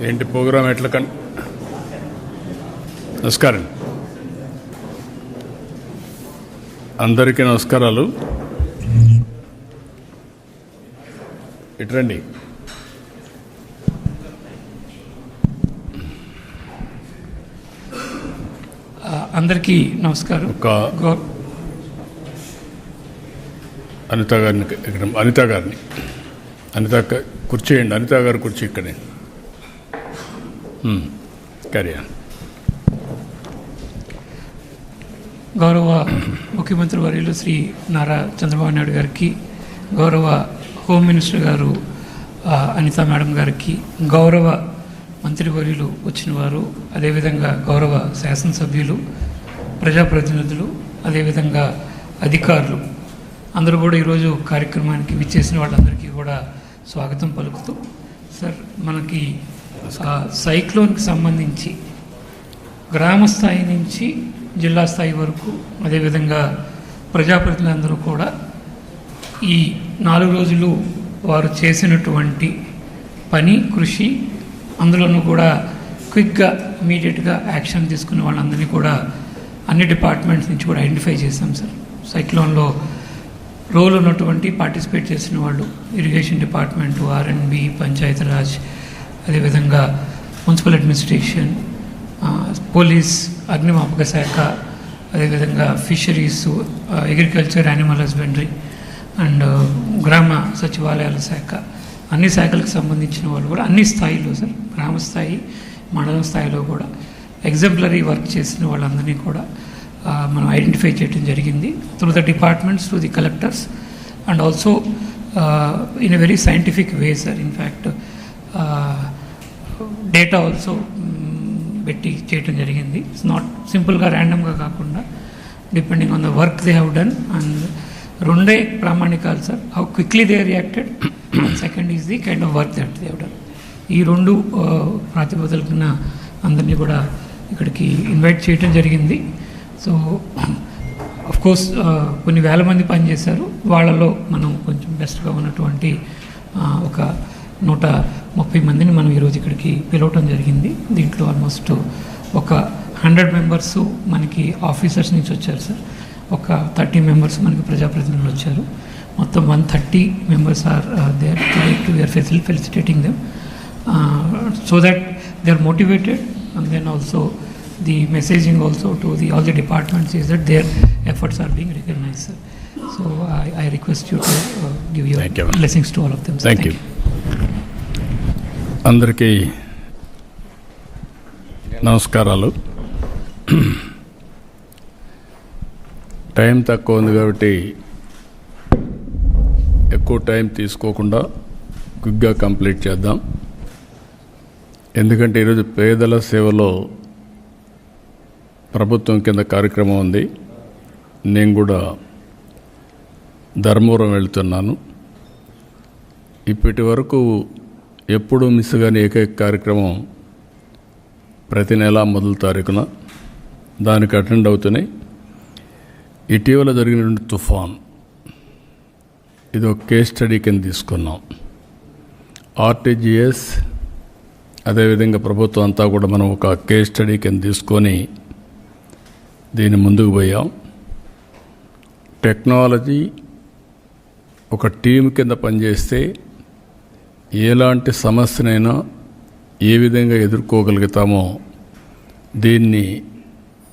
ఏంటి ప్రోగ్రాం ఎట్లా కన్ నమస్కారం. అందరికీ నమస్కారాలు. ఇట్రండి ఆ, అందరికీ నమస్కారం. ఒక అనిత గారిని ఇక్కడ అనిత గారిని. అనిత కుర్చీ వేయండి అనిత గారు కుర్చీ ఇక్కడే. గౌరవ ముఖ్యమంత్రి వర్యులు శ్రీ నారా చంద్రబాబు నాయుడు గారికి గౌరవ హోమ్ మినిస్టర్ గారు అనితా అనిత మేడం గారికి గౌరవ మంత్రివర్యులు వచ్చిన వారు అదేవిధంగా గౌరవ శాసనసభ్యులు ప్రజాప్రతినిధులు అదేవిధంగా అధికారులు. అందరూ కూడా ఈరోజు కార్యక్రమానికి విచ్చేసిన వాళ్ళందరికీ కూడా స్వాగతం పలుకుతూ సార్ మనకి సైక్లోన్కి సంబంధించి గ్రామ స్థాయి నుంచి జిల్లా స్థాయి వరకు అదేవిధంగా ప్రజాప్రతినిధులందరూ కూడా ఈ నాలుగు రోజులు వారు చేసినటువంటి పని కృషి అందులోనూ కూడా క్విక్గా ఇమీడియట్గా యాక్షన్ తీసుకునే వాళ్ళందరినీ కూడా అన్ని డిపార్ట్మెంట్స్ నుంచి కూడా ఐడెంటిఫై చేశాం సార్. సైక్లోన్లో రోల్ ఉన్నటువంటి పార్టిసిపేట్ చేసిన వాళ్ళు ఇరిగేషన్ డిపార్ట్మెంటు ఆర్ఎండ్బి పంచాయతీరాజ్ అదేవిధంగా మున్సిపల్ అడ్మినిస్ట్రేషన్ పోలీస్ అగ్నిమాపక శాఖ అదేవిధంగా fisheries agriculture animal husbandry and గ్రామ సచివాలయాల శాఖ. అన్ని శాఖలకు సంబంధించిన వాళ్ళు కూడా అన్ని స్థాయిలో సార్ గ్రామ స్థాయి మండలం స్థాయిలో కూడా ఎగ్జాంపులరీ వర్క్ చేసిన వాళ్ళందరినీ కూడా మనం ఐడెంటిఫై చేయడం జరిగింది. Through the departments through the collectors and also in a very scientific way sir in fact data also పెట్టి చేయటం జరిగింది. ఇట్స్ నాట్ సింపుల్గా ర్యాండమ్గా కాకుండా depending on the work they have done and రెండే ప్రామాణికాలు sir how quickly they reacted second is the kind of work that they have done ఈ రెండు ప్రాతిపదికన అందరినీ కూడా ఇక్కడికి ఇన్వైట్ చేయటం జరిగింది. సో అఫ్ కోర్స్ కొన్ని వేల మంది పనిచేశారు. వాళ్ళలో మనం కొంచెం బెస్ట్గా ఉన్నటువంటి ఒక నూట ముప్పై మందిని మనం ఈరోజు ఇక్కడికి పిలవటం జరిగింది దీంట్లో ఆల్మోస్ట్ ఒక హండ్రెడ్ మెంబర్స్ మనకి ఆఫీసర్స్ నుంచి వచ్చారు సార్ ఒక థర్టీ మెంబర్స్ మనకి ప్రజాప్రతినిధులు వచ్చారు మొత్తం one thirty members are there to we are ఫెసిల్ felicitating them so that they are motivated and then also the all the departments is that their efforts are being recognized. sir. So I, I request you to uh, give your Thank you. blessings to all of them. sir. Thank you అందరికీ నమస్కారాలు. Time తక్కువ ఉంది కాబట్టి ఎక్కువ time తీసుకోకుండా క్విక్గా complete చేద్దాం. ఎందుకంటే ఈరోజు పేదల సేవలో ప్రభుత్వం కింద కార్యక్రమం ఉంది. నేను కూడా ధర్మవరం వెళ్తున్నాను. ఇప్పటి వరకు ఎప్పుడు మిస్ కాని ఏకైక కార్యక్రమం ప్రతి నెల మొదటి తారీఖున దానికి అటెండ్ అవుతున్నాయి. ఇటీవల జరిగినటువంటి తుఫాన్. ఇది ఒక కేస్ స్టడీ కింద తీసుకున్నాం. ఆర్టీజీఎస్ అదేవిధంగా ప్రభుత్వం అంతా కూడా మనం ఒక కేస్ స్టడీ కింద తీసుకొని దీన్ని ముందుకు పోయాం. టెక్నాలజీ ఒక టీం కింద పనిచేస్తే ఎలాంటి సమస్యనైనా ఏ విధంగా ఎదుర్కోగలుగుతామో దీన్ని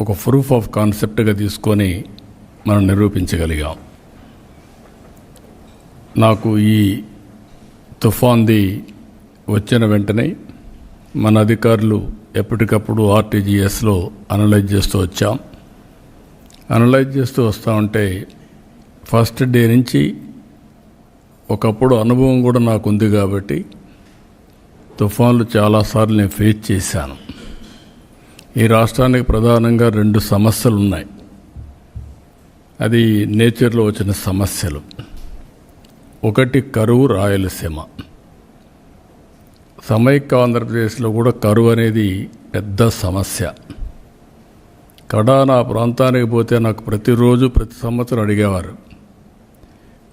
ఒక ప్రూఫ్ ఆఫ్ కాన్సెప్ట్గా తీసుకొని మనం నిరూపించగలిగాం. నాకు ఈ తుఫాన్ది వచ్చిన వెంటనే మన అధికారులు ఎప్పటికప్పుడు ఆర్టీజీఎస్లో అనలైజ్ చేస్తూ వచ్చాం. అనలైజ్ చేస్తూ వస్తూ ఉంటే ఫస్ట్ డే నుంచి ఒకప్పుడు అనుభవం కూడా నాకు ఉంది కాబట్టి తుఫాన్లు చాలాసార్లు నేను ఫేస్ చేశాను. ఈ రాష్ట్రానికి ప్రధానంగా రెండు సమస్యలు ఉన్నాయి అది నేచర్లో వచ్చిన సమస్యలు. ఒకటి కరువు రాయలసీమ. సమైక్య ఆంధ్రప్రదేశ్లో కూడా కరువు అనేది పెద్ద సమస్య. కడా నా ప్రాంతానికి పోతే నాకు ప్రతిరోజు ప్రతి సంవత్సరం అడిగేవారు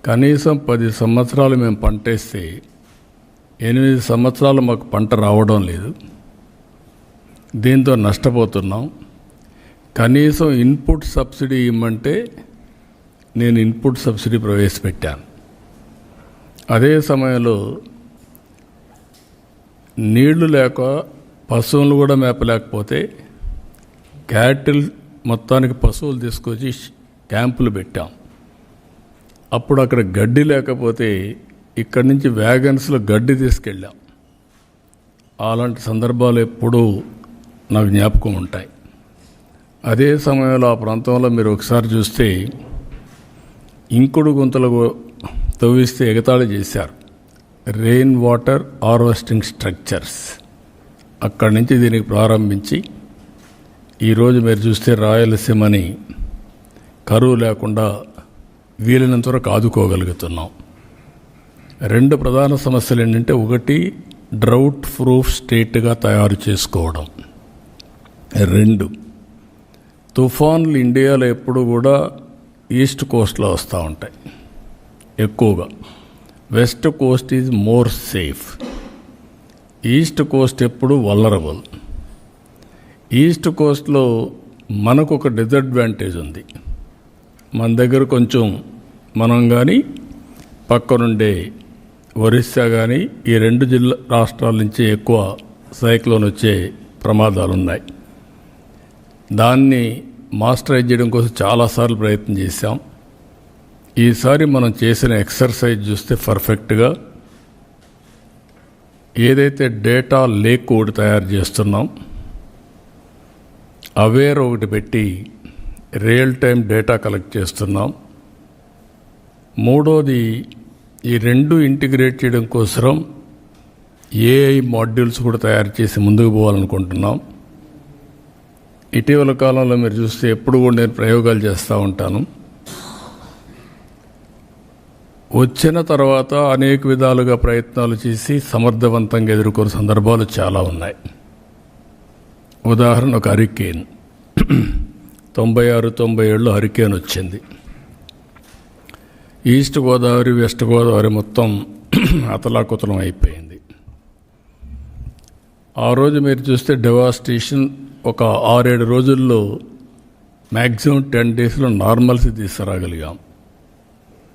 కనీసం పది సంవత్సరాలు మేము పంటేస్తే ఎనిమిది సంవత్సరాలు మాకు పంట రావడం లేదు. దీంతో నష్టపోతున్నాం. కనీసం ఇన్పుట్ సబ్సిడీ ఇమ్మంటే నేను ఇన్పుట్ సబ్సిడీ ప్రవేశపెట్టాను. అదే సమయంలో నీళ్ళు లేక పశువులు కూడా మేపలేకపోతే క్యాటిల్ మొత్తానికి పశువులు తీసుకొచ్చి క్యాంపులు పెట్టాం. అప్పుడు అక్కడ గడ్డి లేకపోతే ఇక్కడి నుంచి వ్యాగన్స్లో గడ్డి తీసుకెళ్ళాం. అలాంటి సందర్భాలు ఎప్పుడూ నాకు జ్ఞాపకం ఉంటాయి. అదే సమయంలో ఆ ప్రాంతంలో మీరు ఒకసారి చూస్తే ఇంకుడు గుంతలు తవ్విస్తే ఎగతాళి చేశారు. రెయిన్ వాటర్ హార్వెస్టింగ్ స్ట్రక్చర్స్ అక్కడి నుంచి దీనికి ప్రారంభించి ఈరోజు మీరు చూస్తే రాయలసీమని కరువు లేకుండా వీలైనంత వరకు ఆదుకోగలుగుతున్నాం. రెండు ప్రధాన సమస్యలు ఏంటంటే ఒకటి డ్రౌట్ ప్రూఫ్ స్టేట్గా తయారు చేసుకోవడం. రెండు తుఫాన్లు ఇండియాలో ఎప్పుడు కూడా ఈస్ట్ కోస్ట్లో వస్తూ ఉంటాయి. ఎక్కువగా. West coast is more safe. East coast ఎప్పుడు వల్లరబుల్ ఈస్ట్ కోస్ట్లో మనకు ఒక డిసడ్వాంటేజ్ ఉంది. మన దగ్గర కొంచెం మనం కానీ పక్కనుండే ఒరిస్సా కానీ ఈ రెండు జిల్లా రాష్ట్రాల నుంచి ఎక్కువ సైక్లోన్ వచ్చే ప్రమాదాలు ఉన్నాయి దాన్ని మాస్టరైజ్ చేయడం కోసం చాలాసార్లు ప్రయత్నం చేశాం. ఈసారి మనం చేసిన ఎక్సర్సైజ్ చూస్తే పర్ఫెక్ట్గా ఏదైతే డేటా లేక్ ఒకటి తయారు చేస్తున్నాం అవేర్ ఒకటి పెట్టి రియల్ టైం డేటా కలెక్ట్ చేస్తున్నాం. మూడోది ఈ రెండు ఇంటిగ్రేట్ చేయడం కోసం ఏఐ మాడ్యూల్స్ కూడా తయారు చేసి ముందుకు పోవాలనుకుంటున్నాం. ఇటీవల కాలంలో మీరు చూస్తే ఎప్పుడు కూడా నేను ప్రయోగాలు చేస్తూ ఉంటాను. వచ్చిన తర్వాత అనేక విధాలుగా ప్రయత్నాలు చేసి సమర్థవంతంగా ఎదుర్కొన్న సందర్భాలు చాలా ఉన్నాయి. ఉదాహరణ ఒక హరికేన్. తొంభై ఆరు తొంభై ఏళ్ళు హరికేన్ వచ్చింది. ఈస్ట్ గోదావరి వెస్ట్ గోదావరి మొత్తం అతలాకుతలం అయిపోయింది. ఆ రోజు మీరు చూస్తే డెవాస్టేషన్ ఒక ఆరేడు రోజుల్లో మ్యాక్సిమం టెన్ డేస్లో నార్మల్స్ తీసుకురాగలిగాం.